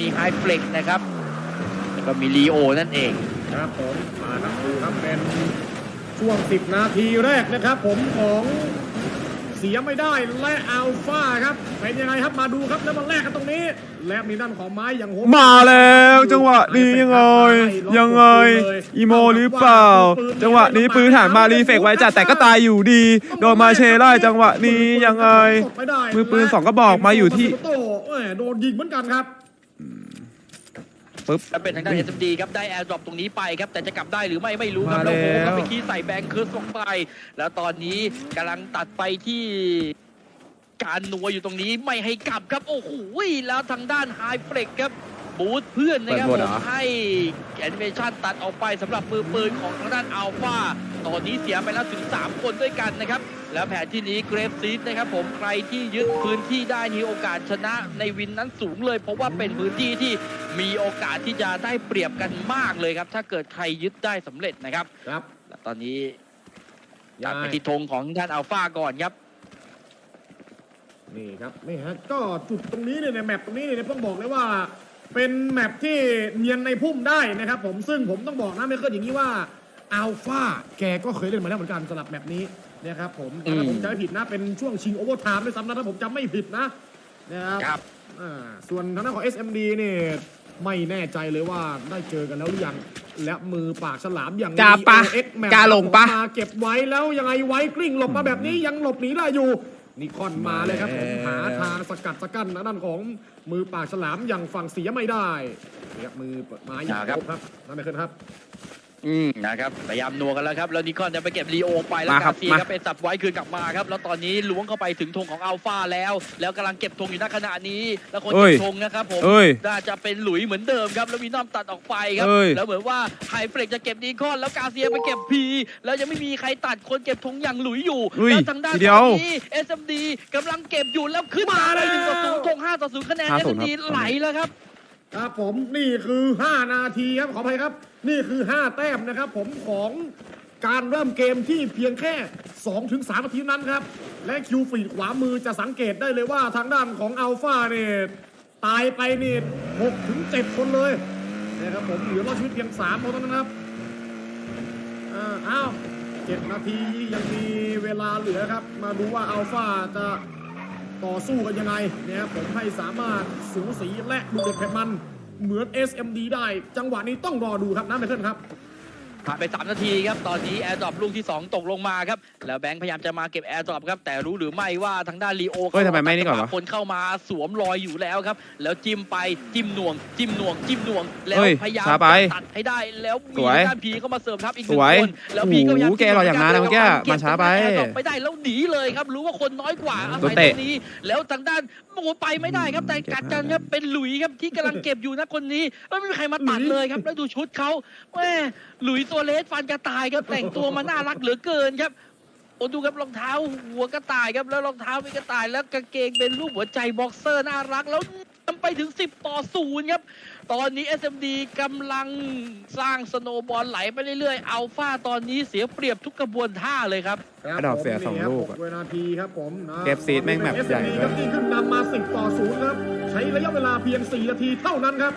มีไฮเฟล็กนะครับแล้วก็มีลีโอนั่นเองครับผมมาครับดูครับเป็นช่วง 10 นาทีแรกนะครับ ผมของเสียไม่ได้และอัลฟาครับ เป็นยังไงครับมาดูครับแล้วมาแลกกันตรงนี้ และมีด้านของไม้อย่างโหดมาแล้วจังหวะนี้ยังไงยังไงอีโมหรือเปล่า จังหวะนี้ปืนหันมารีเฟกไว้จัดแต่ก็ตายอยู่ดี โดนมาเชไล่จังหวะนี้ยังไงมือปืนสองกระบอกมาอยู่ที่โต้แหม่โดนยิงเหมือนกันครับ ปึ๊บ แล้วเป็นทางด้าน SMD ครับได้แอร์ดรอปตรงนี้ไปครับแต่จะกลับได้หรือไม่ไม่รู้ครับมาแล้วโอ้โหแล้วก็ไปคีย์ใส่แบงค์เคิร์สลงไป แล้วตอนนี้กำลังตัดไปที่ การนัวอยู่ตรงนี้ไม่ให้กลับครับโอ้โหแล้วทางด้านไฮเฟล็กครับ บูทเพื่อนนะครับเปิผดหมดเหรมอให้แอนิเมชันตัดออกไปสำหรับมือปืนของทางด้านอัลฟาตอนนี้เสียไปแล้วถึง 3 คนด้วยกันนะครับ แล้วแผนที่นี้เกรฟซีดนะครับผมใครที่ยึดพื้นที่ได้มีโอกาสชนะในวินนั้นสูงเลย เพราะว่าเป็นพื้นที่ที่มีโอกาสที่จะได้เปรียบกันมากเลยครับ ถ้าเกิดใครยึดได้สำเร็จนะครับครับและตอนนี้ตัยัดงไปไงที่ธงของด้านอัลฟาก่อนครับนี่ครับนี่ฮะก็จุดตรงนี้เนี่ยในแมปตรงนี้เนี่ยต้องบอกเลยว่า เป็นแมปที่เนียนในพุ่มได้นะครับผมซึ่งผมต้องบอกนะไม่เคยอย่างนี้ว่าอัลฟาแกก็เคยเล่นมาแล้วเหมือนกันสำหรับแมปนี้นะครับผมแต่ถ้าผมจำไม่ผิดนะ เป็นช่วงชิงโอเวอร์ไทม์ด้วยซ้ำนะถ้าผมจำไม่ผิดนะนะครับครับอ่าส่วนทางด้านของ SMD เนี่ยไม่แน่ใจเลยว่าได้เจอกันแล้วหรือยัง และมือปากฉลามอย่างกล้าปะ DOX แมปกล้าลงปะ มาเก็บไว้แล้วยังไงไว้กลิ้งหลบมาแบบนี้ยังหลบหนีได้อยู่ นิคอนมาเลยครับผมหาทางสกัดสกั้นทางด้านของมือปากฉลามอย่างฝั่งเสียไม่ได้นี่ครับมือเปิดไม้อย่างครับครบครับนั่นไม่ขึ้นครับ อืมนะครับพยายามนัวกันแล้วครับแล้วนิคอนจะไปเก็บลีโอไปแล้วมาครักาบเซียมาก็ไปสับไว้คืนกลับมาครับแล้วตอนนี้ล้วงเข้าไปถึงธงของอัลฟาแล้ว แล้วกำลังเก็บธงอยู่ณขณะนี้ แล้วคนเอ้เก็ยบธงนะครับผม เอ้ย น่าจะเป็นหลุยเหมือนเดิมครับแล้วมีน้อมตัดออกไปครับเอ้ยแล้วเหมือนว่าไฮเฟรกจะเก็บดีคอนแล้วกาเซียไปเก็บพีแล้วยังไม่มีใครตัดคนเก็บธงอย่างหลุยอยู่อุ้ยแล้วทางด้านทีเดีตยอวนนี้ SMD กำลังเก็บอยู่แล้วขึ้นมามาเลแล้ยวหนึ่งต่อศูนย์ธงห้าต่อศูนย์คะแนน ห้าศูนย์ SMD ครับ ไหลแล้วครับ ครับผมนี่คือ 5 นาทีครับขออภัยครับ นี่คือ 5 แต้มนะครับ ผมของการเริ่มเกมที่เพียงแค่ 2-3นาทีนั้นครับ และคิวฟีขวามือจะสังเกตได้เลยว่าทางด้านของอัลฟาเนี่ยตายไปนี่6-7คนเลยนะครับผมเหลือรอดชีวิตเพียง3คนเท่านั้นครับอ่าอ้าว7นาทียังมีเวลาเหลือครับ มาดูว่าอัลฟาจะ ต่อสู้กันยังไงนะครับผมให้สามารถสูสีและดูเด็ดเผ็ดมัน เหมือน SMD ได้ จังหวะนี้ต้องรอดูครับน้ำไปเทินครับ ผ่านไป 3 นาทีครับ ตอนนี้แอร์ดรอปลูกที่ 2 ตกลงมาครับ แล้วแบงค์พยายามจะมาเก็บแอร์ดรอปครับ แต่รู้หรือไม่ว่าทางด้านลีโอเฮ้ยทำไมไม่นี่ก่อนวะคนเข้ามาสวมรอยอยู่แล้วครับ แล้วจิ้มไปจิ้มหน่วง จิ้มหน่วง จิ้มหน่วง แล้วเฮ้ยพยายามช้าไปตัดให้ได้ แล้วมีสวยด้านพีเข้ามาเสริมทัพอีกหสนึ่งวยคน แล้วพีก็พยายามโอ้โหแกรออย่างนั้นนะเมื่อกี้มาช้าไปเก็บแอร์ดรอปไปได้แล้วหนีเลยครับ รู้ว่าคนน้อยกว่าอาโดศันยเตะตรงนี้ แล้วทางด้านโอ้โหไปไม่ได้ครับ แต่กัดกันครับ เป็นหลุยครับที่กำลังเก็บอยู่นะคนนี้แล้วไม่มีใครมาตัดเลยครับ แล้วดูชุดเขาแม่หลุยตัวเลสฟันกระต่ายครับแต่งตัวมาน่ารักเหลือเกินครับโอ้ดูครับรองเท้าหัวกระต่ายครับแล้วรองเท้าเป็นกระต่ายแล้วกางเกงเป็นรูปหัวใจบ็อกเซอร์น่ารักแล้วนำไปถึง 10 ต่อ0ครับ ตอนนี้ SMD กำลังสร้างสโนว์บอลไหลไปเรื่อยๆ อัลฟาตอนนี้เสียเปรียบทุกกระบวนท่าเลยครับ ครับกระดอกผมเสียสองนี่ครับลูกหอะเวนาทีครับผมนะเก็บซีดแม่งแบบใหญ่ SMD ด้วยครับที่ขึ้นนำมา10ต่อ0ครับ ใช้ระยะเวลาเพียง 4 นาทีเท่านั้นครับ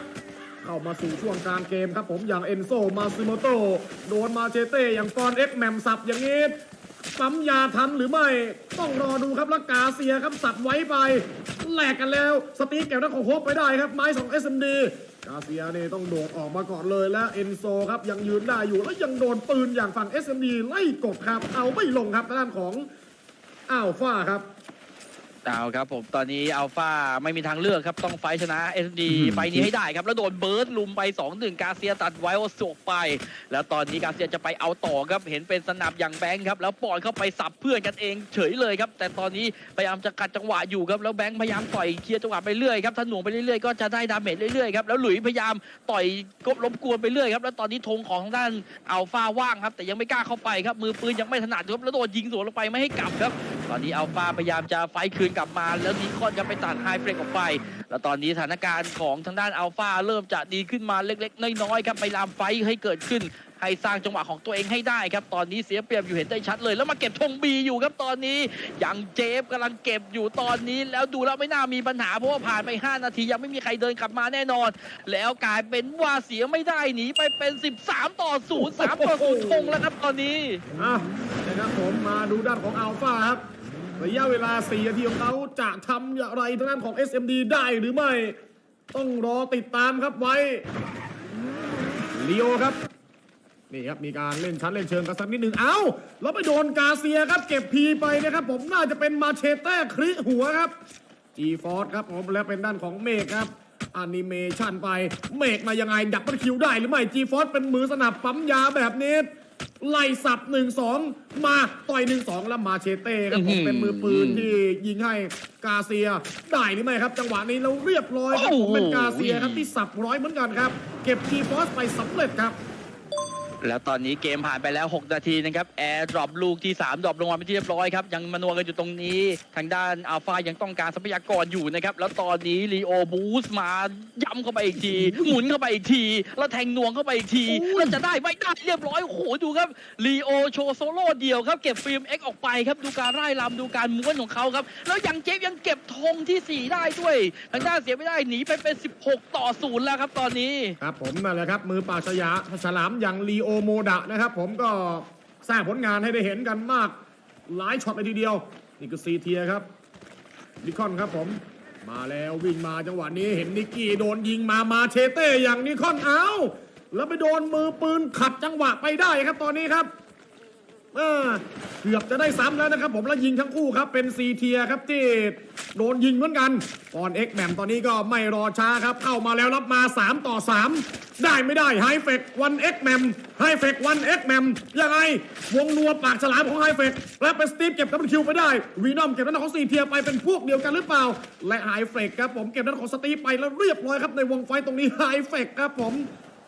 เข้ามาสู่ช่วงกลางเกมครับผมอย่างเอนโซมาซิโมโตโดนมาเชเต้อย่างฟอนเอ็กแมมสับอย่างนี้ปั๊มยาทันหรือไม่ ต้องรอดูครับแล้วกาเซียครับสับไว้ไปแหลกกันแล้ว สตีฟเก็บนักของโฮปไปได้ครับ ไม้ของ SMD กาเซียนี่ต้องโดดออกมาก่อนเลยและเอนโซครับยังยืนได้อยู่แล้วยังโดนปืนอย่างฝั่ง SMD ไล่กดครับเอาไม่ลงครับด้านของอ้าวฟ้าครับ เอาครับผมตอนนี้อัลฟาไม่มีทางเลือกครับ ต้องไฟท์ชนะ SD อื้อหือไฟท์นี้ให้ได้ครับ แล้วโดนเบิร์ดลุมไป2-1กาเซียตัดไว้โอสกไป แล้วตอนนี้กาเซียจะไปเอาต่อครับ เห็นเป็นสนับอย่างแบงค์ครับ แล้วปล่อยเข้าไปสับเพื่อนกันเองเฉยเลยครับ แต่ตอนนี้พยายามจะกัดจังหวะอยู่ครับ แล้วแบงค์พยายามต่อยเคลียร์จังหวะไปเรื่อยครับถ้าหน่วงไปเรื่อยๆก็จะได้ดาเมจเรื่อยๆครับแล้วหลุยส์พยายามต่อยกบล้มกวนไปเรื่อยครับแล้วตอนนี้ธงของทางด้านอัลฟาว่างครับแต่ยังไม่กล้าเข้าไปครับมือปืนยังไม่ถนัดครับแล้วโดนยิงสวนลงไปไม่ให้กลับครับ ตอนนี้อัลฟาพยายามจะไฟคืนกลับมา แล้วนิคอนจะไปตัดไฮเฟรกออกไป แล้วตอนนี้สถานการณ์ของทางด้านอัลฟาเริ่มจะดีขึ้นมาเล็ก ๆ น้อยๆครับพยายามไฟให้เกิดขึ้นให้สร้างจังหวะของตัวเองให้ได้ครับ ตอนนี้เสียเปรียบอยู่เห็นได้ชัดเลย แล้วมาเก็บธงบีอยู่ครับตอนนี้ยังเจฟกำลังเก็บอยู่ตอนนี้ แล้วดูแล้วไม่น่ามีปัญหาเพราะว่าผ่านไป 5 นาทียังไม่มีใครเดินกลับมาแน่นอน แล้วกลายเป็นว่าเสียไม่ได้หนีไปเป็น 13 ต่อ 0 3 ต่อ 0 ธงแล้วครับตอนนี้อะนะครับผมมาดูด้านของอัลฟาครับ ระยะเวลา 4 นาทีของเขาจะทำอย่างไรทางด้านของ SMD ได้หรือไม่ ต้องรอติดตามครับไว้ลีโอครับ นี่ครับ มีการเล่นชั้นเล่นเชิงกันสักนิดหนึ่งเอ้า แล้วไปโดนกาเซียครับ เก็บพีไปนะครับ ผมน่าจะเป็นมาเชเต้คลิหัวครับจีฟอร์ดครับผมและเป็นด้านของเมฆครับแอนิเมชันไปเมฆมายังไงดับเบิลคิวได้หรือไม่จีฟอร์ดเป็นมือสนับปั๊มยาแบบนี้ ไล่สับหนึ่งสองมาต่อยหนึ่งสองแล้วมาเชเต้ครับผมอื้อหือเป็นมือปืนที่ยิงให้กาเซียได้หรือไม่ครับ จังหวะนี้เราเรียบร้อยครับผมเป็นกาเซียครับที่สับร้อยเหมือนกันครับ เก็บทีฟอสไปสำเร็จครับ แล้วตอนนี้เกมผ่านไปแล้ว 6 นาทีนะครับแอร์ดรอปลูกที่ 3 ดรอปลงมาเป็นที่เรียบร้อยครับ ยังมานวกันอยู่ตรงนี้ ทางด้านอัลฟายังต้องการทรัพยากรอยู่นะครับ แล้วตอนนี้ลีโอบูสมาย้ำเข้าไปอีกที หมุนเข้าไปอีกที แล้วแทงนวงเข้าไปอีกทีแล้วจะได้ไม่ได้เรียบร้อย โอ้โห ดูครับลีโอโชว์โซโล่เดียวครับ เก็บฟิล์มเอ็กออกไปครับ ดูการไล่ลำดูการม้วนของเขาครับ แล้วยังเจฟยังเก็บธงที่ 4 ได้ด้วย ทางด้านเสียไม่ได้หนีไปเป็น 16 ต่อ0แล้วครับตอนนี้ ครับผมนั่นแหละครับมือปราบฉยาฉลามอย่างลีโอโอโมดะนะครับ ผมก็สร้างผลงานให้ได้เห็นกันมากหลายช็อตเลยทีเดียว นี่คือซีเทียครับนิคอนครับผมมาแล้ววิ่งมาจังหวะนี้เห็นนิกกี้โดนยิงมามาเชเต้อย่างนิคอนเอาแล้วไปโดนมือปืนขัดจังหวะไปได้ครับตอนนี้ครับเออเกือบจะได้ซ้ำแล้วนะครับ ผมแล้วยิงทั้งคู่ครับเป็นซีเทียครับที่ โดนยิงเหมือนกันปอนเอ็กแมมตอนนี้ก็ไม่รอช้าครับ เข้ามาแล้วรับมา 3 ต่อ 3 ได้ไม่ได้ไฮเฟกวันเอ็กแมมไฮเฟกวันเอ็กแมมยังไง วงนัวปากฉลามของไฮเฟกและเป็นสตีฟเก็บดับเบิลคิวไปได้ วีนอมเก็บด้านของซีเทียไปเป็นพวกเดียวกันหรือเปล่า และไฮเฟกครับผมเก็บด้านของสตีฟไปแล้วเรียบร้อยครับในวงไฟตรงนี้ไฮเฟกครับผม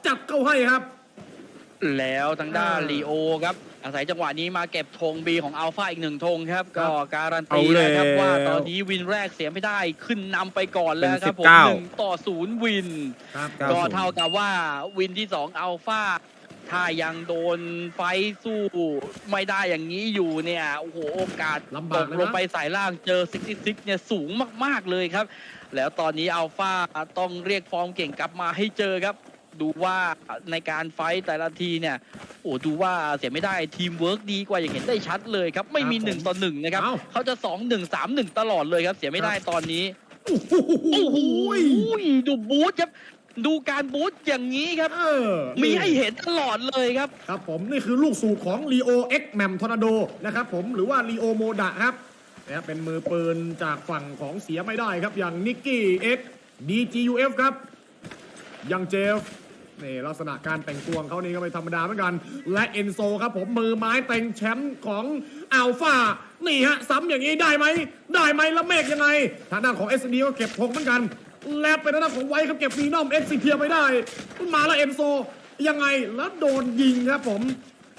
จัดเข้าให้ครับ แล้วทางด้านลีโอครับ อาศัยจังหวะนี้มาเก็บธงบีของอัลฟาอีกหนึ่งธงครับ ก็การันตีเอาแล้วนะครับว่าตอนนี้วินแรกเสียไม่ได้ขึ้นนำไปก่อนแล้วครับผมเป็น19 หนึ่งต่อศูนย์วิน ครับครับก็เท่ากับว่าวินที่สองอัลฟาถ้ายังโดนไฟท์สู้ไม่ได้อย่างนี้อยู่เนี่ยโอ้โหโอกาส ลำตบากกเลยลนะงไปสายล่างเจอ 66 เนี่ยสูงมาก ๆ เลยครับ แล้วตอนนี้อัลฟาต้องเรียกฟอร์มเก่งกลับมาให้เจอครับ ดูว่าในการไฟท์แต่ละทีเนี่ยโอ้ดูว่าเสียไม่ได้ทีมเวิร์กดีกว่าอย่างเห็นได้ชัดเลยครับ ไม่มีครับผมหนึ่งต่อหนึ่งนะครับเอ้าเขาจะสองหนึ่งสามหนึ่งตลอดเลยครับ เสียไม่ได้ตอนนี้โอ้โหโอ้โหดูบูธครับดูการบูธอย่างนี้ครับเออมีให้เห็นตลอดเลยครับ ครับผมนี่คือลูกสูตรของ Leo X m a m Tornado นะครับผมหรือว่า Leo Moda ครับนะครับเป็นมือปืนจากฝั่งของเสียไม่ได้ครับ อย่างนิกกี้ X DGUF ครับ ยังเจฟ นี่ลักษณะการแต่งตัวของเขานี่ก็ไม่ธรรมดาเหมือนกัน และเอนโซครับผมมือไม้เต็งแชมป์ของอัลฟานี่ฮะซ้ำอย่างนี้ได้ไหมได้ไหมแล้วเมฆยังไง ทางด้านของ s อ d ก็เก็บธงเหมือนกัน และเป็นทางด้านของไวท์ครับเก็บฟีนอมเอ็กซิเทียไปได้มาแล้วเอนโซยังไงแล้วโดนยิงครับผม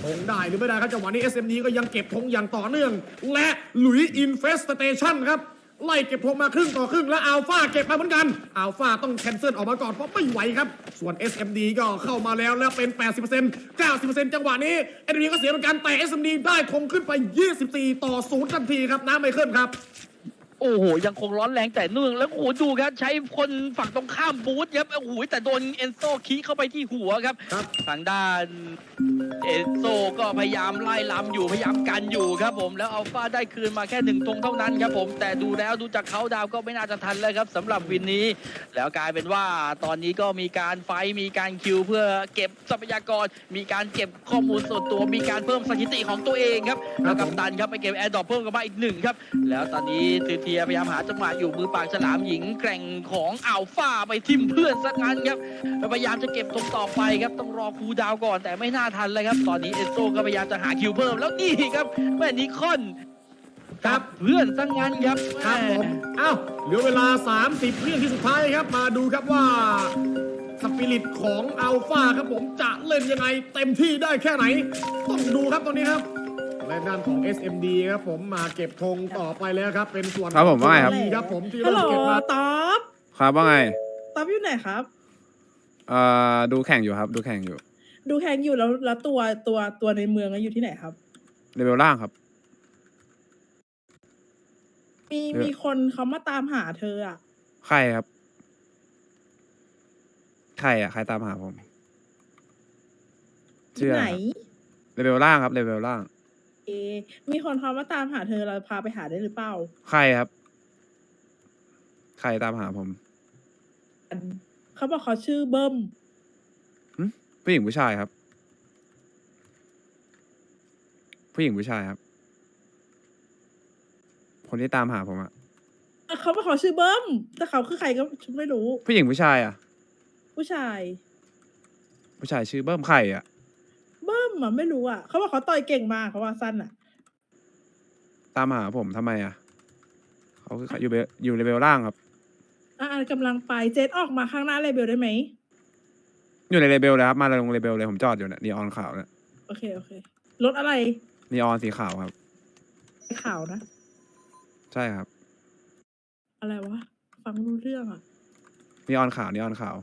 ธงได้หรือไม่ได้ครับจังหวะนี้ SMD ก็ยังเก็บธงอย่างต่อเนื่อง และหลุยอินเฟสเตชันครับ ไล่เก็บธงมาครึ่งต่อครึ่งและอัลฟาเก็บมาเหมือนกันอัลฟาต้องแคนเซิลออกมาก่อนเพราะไม่ไหวครับ ส่วน SMD ก็เข้ามาแล้วแล้วเป็น 80% 90%จังหวะนี้ SMD ก็เสียเหมือนกันแต่ SMD ได้ทงขึ้นไป 24 ต่อ 0 ทันทีครับน้ำไม่ขึ้นครับ โอ้โห ยังคงร้อนแรงแต่เนื่องแล้วโอ้โหดูครับ ใช้คนฝั่งตรงข้ามบูธครับโอ้โหแต่โดนเอนโซคีเข้าไปที่หัวครับ ครับทางด้านเอนโซก็พยายามไล่ลำอยู่พยายามกันอยู่ครับผมแล้วอัลฟาได้คืนมาแค่หนึ่งธงเท่านั้นครับผมแต่ดูแล้วดูจากเขาดาวก็ไม่น่าจะทันแล้วครับสำหรับวินนี้ แล้วกลายเป็นว่าตอนนี้ก็มีการไฟท์มีการคิวเพื่อเก็บทรัพยากร มีการเก็บข้อมูลส่วนตัวมีการเพิ่มสถิติของตัวเองครับแล้วกัปตันครับไปเก็บแอร์ดรอปเพิ่มกันมาอีกหนึ่งครับแล้วตอนนี้ซีเทียพยายามหาจังหวะอยู่มือปากฉลามหญิงแกร่งของอัลฟาไปทิมเพื่อนซะงั้นครับแล้วพยายามจะเก็บตรงต่อไปครับต้องรอคูลดาวน์ก่อนแต่ไม่น่าทันเลยครับ ตอนนี้เอสโซก็พยายามจะหาคิวเพิ่มแล้วนี่ครับแม่นิคอนครับเพื่อนซะงั้นครับครับผมเอ้าเหลือเวลา 30วินาทีสุดท้ายครับ มาดูครับว่าสปิริตของอัลฟาครับผมจะเล่นยังไงเต็มที่ได้แค่ไหน ต้องดูครับตรงนี้ครับ และด้านของ SMD ครับผมมาเก็บธงต่อไปแล้วครับ เป็นส่วนครับผมว่าไงครับดีครับผมที่ฮัลเริ่โหลมเก็บมาต๊อบครับว่าไงต๊อบอยู่ไหนครับ เอ่อดูแข่งอยู่ครับ ดูแข่งอยู่ดูแฮงอยู่แล้วแล้วตัวตัวตัวในเมืองอะอยู่ที่ไหนครับ เลเวลล่างครับ มีเออ มีคนเขามาตามหาเธออะใครครับใครอะใครตามหาผมชื่ออะไรไหน ครับเลเวลล่างครับเลเวลล่าง เอ มีคนเขามาตามหาเธอเราพาไปหาได้หรือเปล่าใครครับ ใครตามหาผมอันเขาบอกเขาชื่อเบิ้มผู้หญิงผู้ชายครับ ผู้หญิงผู้ชายครับ คนที่ตามหาผมอะเขาบอกเขาชื่อเบิ้มแต่เขาคือใครก็ไม่รู้ ผู้หญิงผู้ชายอะผู้ชาย ผู้ชายชื่อเบิ้มไข่อะ เบิ้มอะไม่รู้อะเขาบอกเขาต่อยเก่งมากเขาว่าสั้นอะ ตามหาผมทำไมอะเขาคืออยู่เบลอยู่เลเวลล่างครับ อ่ากำลังไปเจนออกมาข้างหน้าเลเบลได้ไหมอยู่ในเลเบลเลยครับมาลงเลเบลเลยผมจอดอยู่เนี่ยนีออนขาวเนี่ยโอเคโอเครถอะไรนีออนสีขาวครับ ขาวนะ ใช่ครับอะไรวะ ฟังไม่รู้เรื่องอะนีออนขาวนีออนขาว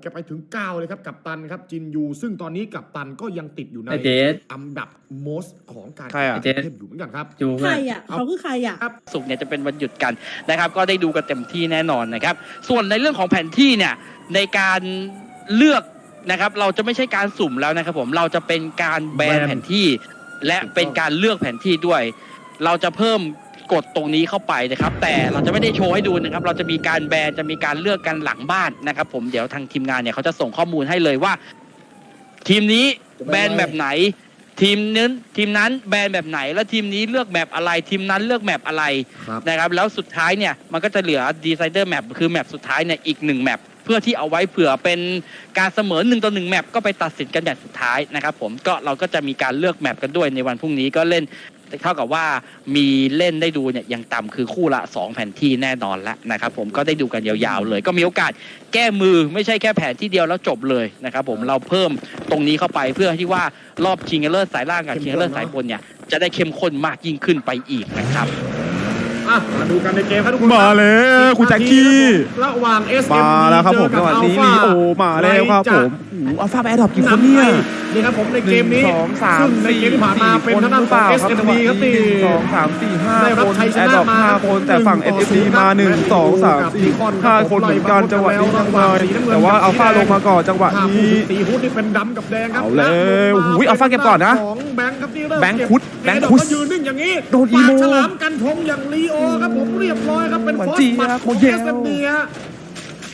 แกไปถึง 9 เลยครับกับตันครับจินยู ซึ่งตอนนี้กับตันก็ยังติดอยู่ในไอเจส อันดับโมสของการใครอะแข่งขันเทพอยู่เหมือนกันครับ จูใครเพื่อนอะเขาคือใครอะ ศุกร์เนี่ยจะเป็นวันหยุดกันนะครับ ก็ได้ดูกันเต็มที่แน่นอนนะครับ ส่วนในเรื่องของแผนที่เนี่ยในการเลือกนะครับ เราจะไม่ใช่การสุ่มแล้วนะครับผมเราจะเป็นการแบนแบน แผนที่ และเป็นการเลือกแผนที่ด้วย เราจะเพิ่ม กฎตรงนี้เข้าไปนะครับ แต่เราจะไม่ได้โชว์ให้ดูนะครับ เราจะมีการแบนจะมีการเลือกกันหลังบ้านนะครับ ผมเดี๋ยวทางทีมงานเนี่ยเขาจะส่งข้อมูลให้เลยว่า ทีมนี้แบนแบบไหน ทีมนั้นทีมนั้นแบนแบบไหน แล้วทีมนี้เลือกแบบอะไร ทีมนั้นเลือกแบบอะไรครับ นะครับ แล้วสุดท้ายเนี่ยมันก็จะเหลือดีไซเดอร์แมปคือแมปสุดท้ายเนี่ยอีกหนึ่งแมปเพื่อที่เอาไว้เผื่อเป็นการเสมอหนึ่งต่อหนึ่งแมปก็ไปตัดสินกันแบบสุดท้ายนะครับผมก็เราก็จะมีการเลือกแมปกันด้วยในวันพรุ่งนี้ก็เล่น เท่ากับว่ามีเล่นได้ดูเนี่ยยังต่ำคือคู่ละ 2 แผ่นที่แน่นอนแล้วนะครับผมก็ได้ดูกันยาวๆเลย ก็มีโอกาสแก้มือไม่ใช่แค่แผนที่เดียวแล้วจบเลยนะครับผมเราเพิ่มตรงนี้เข้าไปเพื่อที่ว่ารอบชิงเลิศสายล่างกับชิงเลิศสายบนเนี่ยจะได้เข้มข้นมากยิ่งขึ้นไปอีกนะครับ อะมาดูกันในเกมครับทุกคนมาแล้วคุณแจ็คกี้ระหว่าง s มาแล้วครับผมจังหวะนี้ลีโอมาแล้วครับผมโอ้โหอัลฟาแอร์ดรอปกี่คนเนี่ยนี่ครับผมในเกมนี้หงสองสามซึ่งในสี่เกมที่ผ่านมาสี่เป็นคนทางด้านหรือขเปองล่าครับ SMD ครับหนี่นึ่งสองสามสี่ห้าได้รับคนชัยชแอร์นะดรอปมาห้าคนแต่ฝั่งหนึ่งต่อ SMD ศูนย์มาหนึ่งและสองสามสี่กับห้าคนเหมือนกันจังหวะนี้ยังไงแต่ว่าอัลฟาลงมาก่อนจังหวะภาพนี้สีฮูดนี่เป็นดำกับแดงครับเอาแล้วแะอุ้ยอัลฟาเก็บก่อนนะของแบงค์ครับที่เริ่มแบงค์เก็คุดแบงค์คุดเอดอกก็ยืนนิ่งอย่างนี้โดนอีโมปากฉลามกันทงอย่างลีโอครับผมเรียบร้อยครับเป็นเหมือนฟอสจีบัตครับของโมเยล SMD ฮะ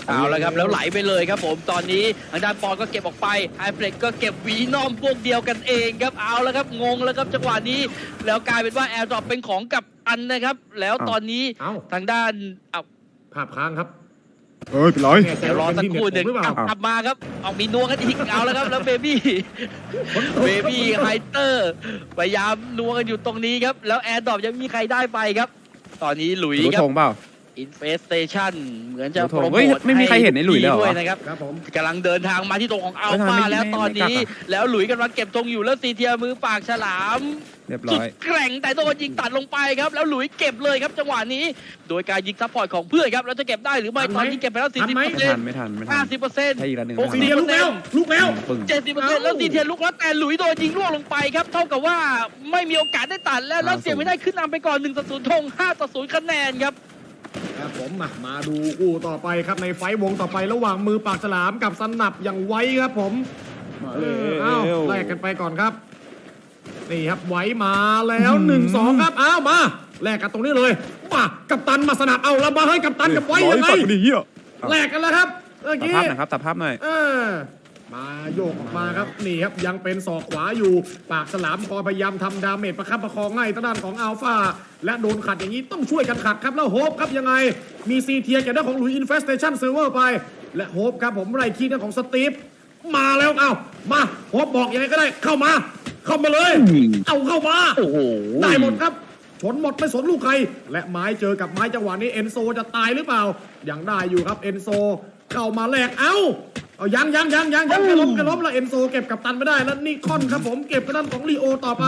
เอาละครับแล้วไหลไปเลยครับผมตอนนี้ทางด้านปอนก็เก็บออกไปไฮเฟรกก็เก็บหวีนอมพวกเดียวกันเองครับเอาแล้วครับงงแล้วครับจังหวะนี้ แล้วกลายเป็นว่าแอร์ดรอปเป็นของกับอันนะครับ แล้วตอนนี้เอ้าทางด้านเอาภาพค้างครับเอ้ยเป็นไรแน่ใจเดี๋ยวรอว่าสักเป็นคที่รู่เน็ตหนึ่งผมหรือเปล่าเอากลับมาครับเอามีนัวกันอีกเอาแล้วครับแล้วเบบี้เบบี้ไฮเตอร์พยายามนัวกันอยู่ตรงนี้ครับแล้วแอร์ดรอปยังมีใครได้ไปครับ ตอนนี้หลุยรู้ครัธบงเปล่า Infestation เหมือนจะรู้ธโปงรโมเฮ้ยทไม่มีใครเห็นไอ้หลุยเลยเหรอด้วยนะครับครับผม กำลังเดินทางมาที่ตรงของอัลไม่ทันฟาไม่แล้วไม่ตอนนี้ไม่กักอะ แล้วหลุยกำลังเก็บธงอยู่แล้วซีเทียมือปากฉลาม เรียบสุร้ดอยแกร่งแต่โดนยิงตัดลงไปครับ แล้วหลุยเก็บเลยครับจังหวะนี้ โดยการยิงซัพพอร์ตของเพื่อนครับ แล้วจะเก็บได้หรือไม่ทันไหมตอนนี้เก็บไปแล้วทันไหม40%ไม่ทันไม่ทันไม่ทัน50%ใช่อีกแล้วหนึ่งหกซีสิเดียลุกแล้วลุกแล้วปึ้ง70%แล้วซีเทียลุกแล้วแต่หลุยโดนยิงล่วงลงไปครับ เท่ากับว่าไม่มีโอกาสได้ตัดแล้วแล้วเสียไม่ได้ขึ้นนำไปก่อน1ต่อ0ธง5ต่อ0คะแนนครับครับผมมามาดูคู่ต่อไปครับในไฟท์วงต่อไประหว่างมือปากฉลามกับสนับอย่างไว้ครับผมมาเอแล้ออ้าววแลกกันไปก่อนครับ นี่ครับไว้มาแล้วอืมหนึ่งสองครับอ้าวมาแลกกันตรงนี้เลยมากับตันมาสนับเอาแล้วมาให้กับตันกับไว้ยังไงร้อสัตว์ดีอะแลกกันแล้วครับเมื่อตัดกี้ภาพหน่อยครับตัดภาพหน่อยเออมาโยกออกมาครับนี่ครับยังเป็นศอกขวาอยู่ ปากฉลามคอยพยายามทำดาเมจประคับประคองให้ทางด้านของอัลฟาและโดนขัดอย่างนี้ต้องช่วยกันขัดครับแล้วโฮปครับยังไง มีซีเทียจากด้านของหลุยอินเฟสเ t ชันซิลเวอร์ไป และโฮปครับผมไล่คีย์ด้านของสตีฟมาแล้วเอามาโฮปบอกยังไงก็ได้เข้ามา เข้ามาเลย เอาเข้ามาโอ้โหได้หมดครับ ชนหมดไม่สนลูกใคร และไม้เจอกับไม้จังหวะนี้เอนโซจะตายหรือเปล่ายังได้อยู่ครับเอนโซเข้ามาแลกเอ้าเอายังยังยังยังยังแกล้มแกล้มแล้วเอนโซเก็บกับตันไม่ได้แล้วนิคอนครับผมเก็บกระด้านของลีโอต่อไป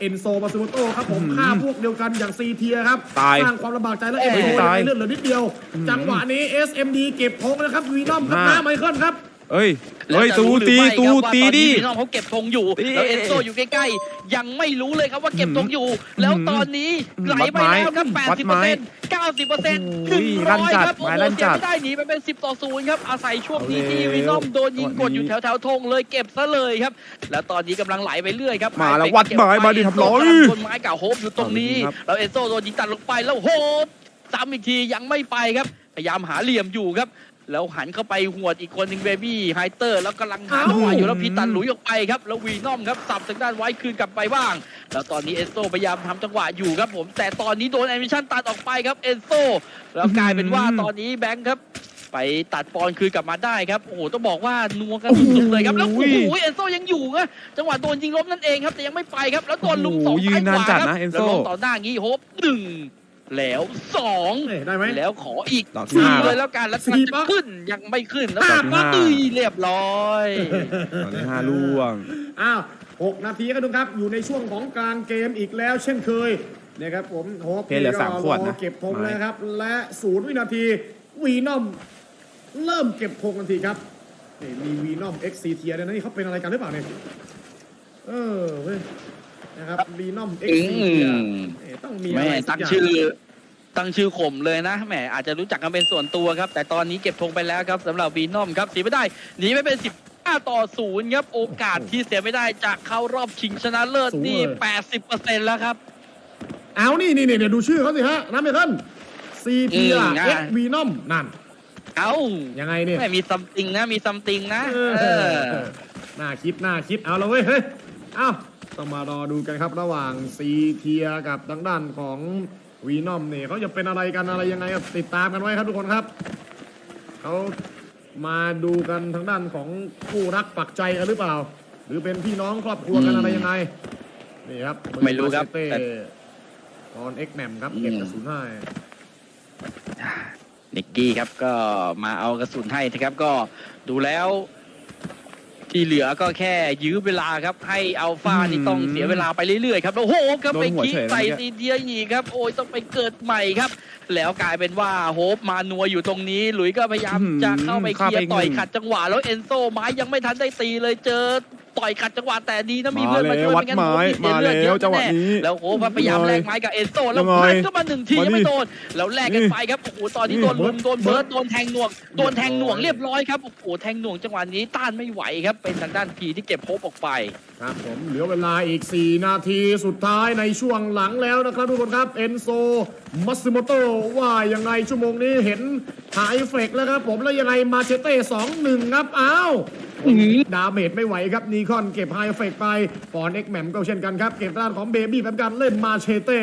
เอนโซมาซูโมโต้ครับผมฆ่าพวกเดียวกันอย่างซีเทียครับตายสร้างความลำบากใจแล้วเอนโซตายเลือดเหลือนิดเดียว จังหวะนี้ SMD เก็บธงนะครับวีนอมครับห้าน้าไมเคิลครับ เอ้ยแล้วเฮ้ยจะตูรู้หรือตีไม่ตูครับว่าตีตอนดินี้พี่น้องเขาเก็บธงอยู่ตีแล้วเอนโซอยู่ใกล้ๆยังไม่รู้เลยครับว่าเก็บธงอยู่ แล้วตอนนี้ไหลไปแล้วครับวัดไม้80% 90%โอ้ยลั่น100จัดครับโอ้ไม้โหลั่นเสีจัยดไม่ได้หนีไปเป็น10ต่อ0ครับอาศัยช่วงนี้ที่เอาแล้ววีนอมโดนยิงกดอยู่จังหวะนี้แถวๆธงเลยเก็บซะเลยครับ แล้วตอนนี้กำลังไหลไปเรื่อยครับมาแล้วไฮเฟกวัดไม้เก็บปมาดิทำร้อยเนโซ่กำลังชนไม้เก่าโฮปอยู่ตรงนี้ครับแล้วเอนโซโดนยิงตัดลงไปแล้วโฮปซ้ำอีกทียังไม่ไปครับพยายามหาเหลี่ยมอยู่ครับ แล้วหันเข้าไปหวดอีกคนหนึ่งเบบี้ไฮเตอร์ แล้วกำลังหาเอ้าจังหวะอยู่แล้วพีตันหลุยออกไปครับ แล้ววีนอมครับสับทางด้านไว้คืนกลับไปบ้าง แล้วตอนนี้เอนโซพยายามทำจังหวะอยู่ครับผม แต่ตอนนี้โดนแอนิเมชันตัดออกไปครับเอนโซแล้วกลายเป็นว่าตอนนี้แบงค์ครับไปตัดปอนคืนกลับมาได้ครับ โอ้โห ต้องบอกว่านัวกันสุดๆเลยครับ แล้วโอ้โหเอนโซยังอยู่นะจังหวะโดนยิงล้มนั่นเองครับ แต่ยังไม่ไปครับ แล้วโดนลุมสองโอ้โหยืซ้ายนขนานวาจัดครับนะเอนโซแล้วลงต่อหน้างี้โฮปหนึ่ง แล้วสองเอ้ยได้ไหม แล้วขออีกดอกที่สี่ห้าเลยแล้วกันแล้วสี่มันจะปะขึ้นยังไม่ขึ้นแล้วห้าก็ปะ ตุ้ยเรียบร้อย ตอนนี้ห้าล่วง อ้าว6นาทีกันดูครับ อยู่ในช่วงของกลางเกมอีกแล้วเช่นเคยนะครับผมโฮปเพลเหลือสามขวดนะ เก็บธงแล้วครับ และศูนย์วินาที วีนอม เริ่มเก็บธงทันทีครับนี่มีวีนอมเอ็กซีเทียเนี่ยนะนี่เขาเป็นอะไรกันหรือเปล่าเนี่ย เออเว้ย นะครับวีนอมเอ็กอืซีเทียมต้องมีอะแม่ไรสัตั้กงอย่างชื่อ ตั้งชื่อข่มเลยนะแหมอาจจะรู้จักกันเป็นส่วนตัวครับ แต่ตอนนี้เก็บธงไปแล้วครับสำหรับวีนอมครับเสียไม่ได้หนีไปเป็น15ต่อศูนย์ครับ โอกาสที่เสียไม่ได้จะเข้ารอบชิงชนะเลิศนี่ 80%แล้วครับ เอานี่นี่นี่เดี๋ยวดูชื่อเขาสิฮะน้ำเมเคิลซีเทียอืมเอ็กวีนอมนั่น เอ้ายังไงเนี่ยแม่มีซัมติงนะ มีซัมติงนะเอเอออ น่าคิด น่าคิด เอาละเว้ย เฮ้ย เอา ต้องมารอดูกันครับระหว่างซีเทียกับทางด้านของวีนอมเนี่ยเขาจะเป็นอะไรกันอะไรยังไงครับติดตามกันไว้ครับทุกคนครับเขามาดูกันทางด้านของคู่รักปักใจกันหรือเปล่า หรือเป็นพี่น้องครอบครัวกันอะไรยังไงนี่ครับไม่รู้ครับเต้แต่ตอนเอ็กแมมครับเก็บกระสุนให้นิกกี้ครับก็มาเอากระสุนให้นะครับก็ดูแล้ว ที่เหลือก็แค่ยื้อเวลาครับ ให้อัลฟานี่ต้องเสียเวลาไปเรื่อยๆครับ แล้วโฮปครับโดนไปหัวคิกเฉยใส่เมื่อกี้ซีเดียอีกครับ โอ้ยต้องไปเกิดใหม่ครับ แล้วกลายเป็นว่าโฮปมานัวอยู่ตรงนี้ หลุยส์ก็พยายามอื้อหือจะเข้าไปเคลียเข้าร์ไปต่อยหนึ่งขัดจังหวะ แล้วเอนโซไม้ยังไม่ทันได้ตีเลยเจอ ต่อยขัดจังหวะแต่ดีนะมีมาเพื่อนมาแล้ช่ววยวัดไม่งั้นไม้โฮปนี่เสียมาเลือดเยแล้วอะจังหวะแน่นี้แล้วโฮปพยายามแลกไม้กับเอนโซแล้วยังไงพันก็มาหนึ่งทียังไม่มาดิโดนแล้วแลกกันไปครับโอ้โหตอนนี้โดนลุมโดนเบิร์ดโดนแทงหน่วงโดนแทงหน่วงเรียบร้อยครับโอ้โหแทงหน่วงจังหวะนี้ต้านไม่ไหวครับเป็นทางด้านพีที่เก็บโฮปออกไปครับผมเหลือเวลาอีก 4 นาทีสุดท้ายในช่วงหลังแล้วนะครับทุกคนครับเอนโซมัตสึโมโตว่ายังไงชั่วโมงนี้เห็นหายเฟกแล้วครับผมแล้วยังไงมาเชเต้สองหนึ่งครับอ้าว ดาเมจไม่ไหวครับนีคอนเก็บไฮเฟกไปปอนเอ็กแหมมก็เช่นกันครับ เก็บด้านของเบบี้แปมกันเล่นมาเชเต้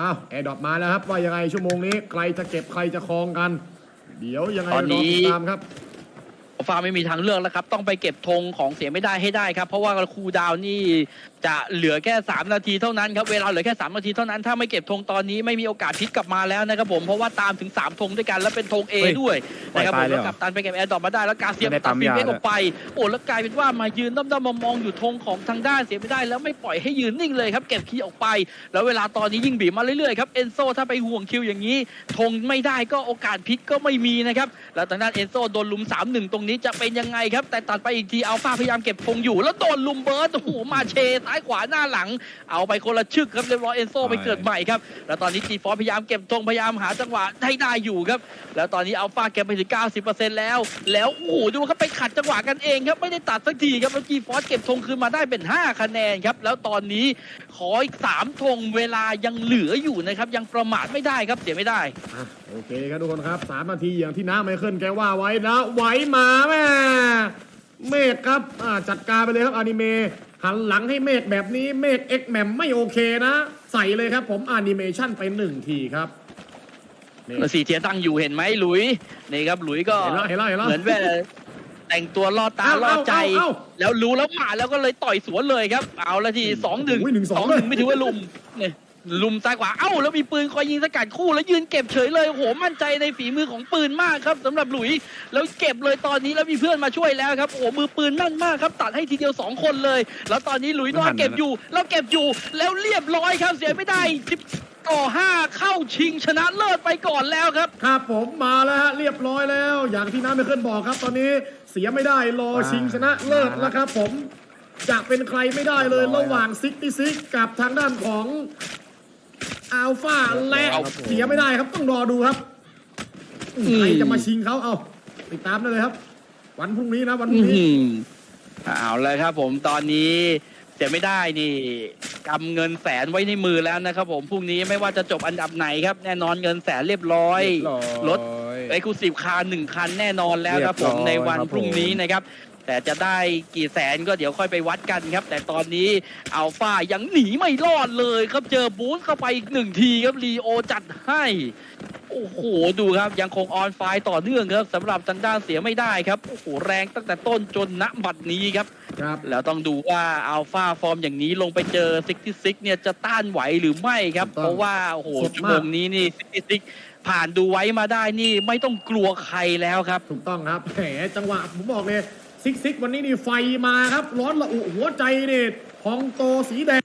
อ้าวแอร์ดรอปมาแล้วครับ ว่ายังไงชั่วโมงนี้ ใครจะเก็บใครจะครองกัน เดี๋ยวยังไงตอนนี้รอติดตามครับ ฟ้าไม่มีทางเลือกแล้วครับ ต้องไปเก็บธงของเสียไม่ได้ให้ได้ครับ เพราะว่าคูลดาวน์นี่ จะเหลือแค่ 3 นาทีเท่านั้นครับเวลาเหลือแค่ 3 นาทีเท่านั้นถ้าไม่เก็บธงตอนนี้ไม่มีโอกาสพลิกกลับมาแล้วนะครับผมเพราะว่าตามถึง 3 ธงด้วยกันแล้วเป็นธง A เฮ้ยด้วยนะครับปผล่อยมตายเลยแล้วเหรอกับตันไปเก็บแอร์ดรอปมาได้แล้วกาเซียมไม่ได้ตัดฟิล์มปั๊มยาเล็กออกไปโอ้แล้วกลายเป็นว่ามายืนด้อมๆมองๆอยู่ธงของทางด้านเสียไม่ได้แล้วไม่ปล่อยให้ยืนนิ่งเลยครับเก็บคีย์ออกไป แล้วเวลาตอนนี้ยิ่งบีบมาเรื่อยๆครับเอนโซถ้าไปห่วงคิวอย่างนี้ธงไม่ได้ก็โอกาสพลิกก็ไม่มีนะครับแล้วทางด้านเอนโซโดนลุม 3-1 ตรงนี้จะเป็นยังไงครับแต่ตัดไปอีกทีอัลฟาพยายามเก็บธงอยู่ แล้วโดนลุมเบิร์ดโอ้โหมาเชซ้ายขวาหน้าหลัง เอาไปคนละชึกครับเรียบร้อยเอนโซไปเกิดใหม่ครับ แล้วตอนนี้จีฟอร์พยายามเก็บธงพยายามหาจังหวะให้ได้อยู่ครับ แล้วตอนนี้อัลฟาเก็บไปถึง 90%แล้ว แล้วโอ้โหดูครับไปขัดจังหวะกันเองครับไม่ได้ตัดสักทีครับแล้วจีฟอร์เก็บธงคืนมาได้เป็น 5 คะแนนครับแล้วตอนนี้ขออีก3ธงเวลายังเหลืออยู่นะครับยังประมาทไม่ได้ครับเสียไม่ได้อะโอเคครับทุกคนครับสามนาทีอย่างที่น้าไมเคิลแกว่าไว้นะไหวมาแม่เมฆครับอ่าจัดการไปเลยครับอนิเมะ หันหลังให้เมฆแบบนี้เมฆเอ็กแมมไม่โอเคนะ ใส่เลยครับผมแอนิเมชันไปหนึ่งทีครับนี่แล้วสีเทียตั้งอยู่เห็นไหมหลุยนี่ครับหลุยก็เห็นแล้วเห็นแล้วเห็นแล้วเหมือนแบบแต่งตัวล่อตาเอ้าล่อใจเอ้าเอ้าแล้วรู้แล้วมาแล้วก็เลยต่อยสวนเลยครับ เอาละทีสองหนึ่งโอ้ยหนึ่งสองหนึ่งเลยไม่ถือว่าลุมเนี่ย ลุมซ้ายขวาเอ้าแล้วมีปืนคอยยิงสกัดคู่แล้วยืนเก็บเฉยเลยโอ้โหมั่นใจในฝีมือของปืนมากครับสำหรับหลุยแล้วเก็บเลยตอนนี้แล้วมีเพื่อนมาช่วยแล้วครับโอ้โหมือปืนนั่นมากครับตัดให้ทีเดียวสองคนเลย แล้วตอนนี้หลุยนอนเก็บอยู่แล้วเก็บอยู่แล้วเรียบร้อยครับเสียไม่ได้10ต่อ5เข้าชิงชนะเลิศไปก่อนแล้วครับครับผมมาแล้วฮะเรียบร้อยแล้ว อย่างที่น้ำไม่เคลื่อนบอกครับ ตอนนี้เสียไม่ได้รอชิงชนะเลิศแล้วครับผมจะเป็นใครไม่ได้เลยระหว่างซิกตี้ซิกกับทางด้านของ อัลฟาและเสียไม่ได้ครับต้องรอดูครับใครจะมาชิงเขาเอาติดตามได้เลยครับ วันพรุ่งนี้นะวันพอืรุ่งนี้มเอาเลยครับ ผมตอนนี้เสียไม่ได้นี่กำเงินแสนไว้ในมือแล้วนะครับ ผมพรุ่งนี้ไม่ว่าจะจบอันดับไหนครับ แน่นอนเงินแสนเรียบร้อยรถไอคูสิบคาร์หนึ่งคันแน่นอนแล้วครับผมเรียบร้อยในวันครับผมพรุ่งนี้นะครับ แต่จะได้กี่แสนก็เดี๋ยวค่อยไปวัดกันครับ แต่ตอนนี้อัลฟายังหนีไม่รอดเลยครับเจอบูสเข้าไปอีกหนึ่งทีครับลีโอจัดให้ โอ้โห ดูครับยังคงออนไฟต่อเนื่องครับสำหรับทางด้านเสียไม่ได้ครับ โอ้โห แรงตั้งแต่ต้นจนณบัดนี้ครับครับ แล้วต้องดูว่าอัลฟาฟอร์มอย่างนี้ลงไปเจอซิกซิกเนี่ยจะต้านไหวหรือไม่ครับถูกต้องเพราะว่าโอ้โหสดชั่วมากโมงนี้นี่ซิกซิกผ่านดูไว้มาได้นี่ไม่ต้องกลัวใครแล้วครับ ถูกต้องครับแหมจังหวะผมบอกเลย ซิกซิกวันนี้นี่ไฟมาครับ ร้อนระอุหัวใจนี่พองโตสีแดง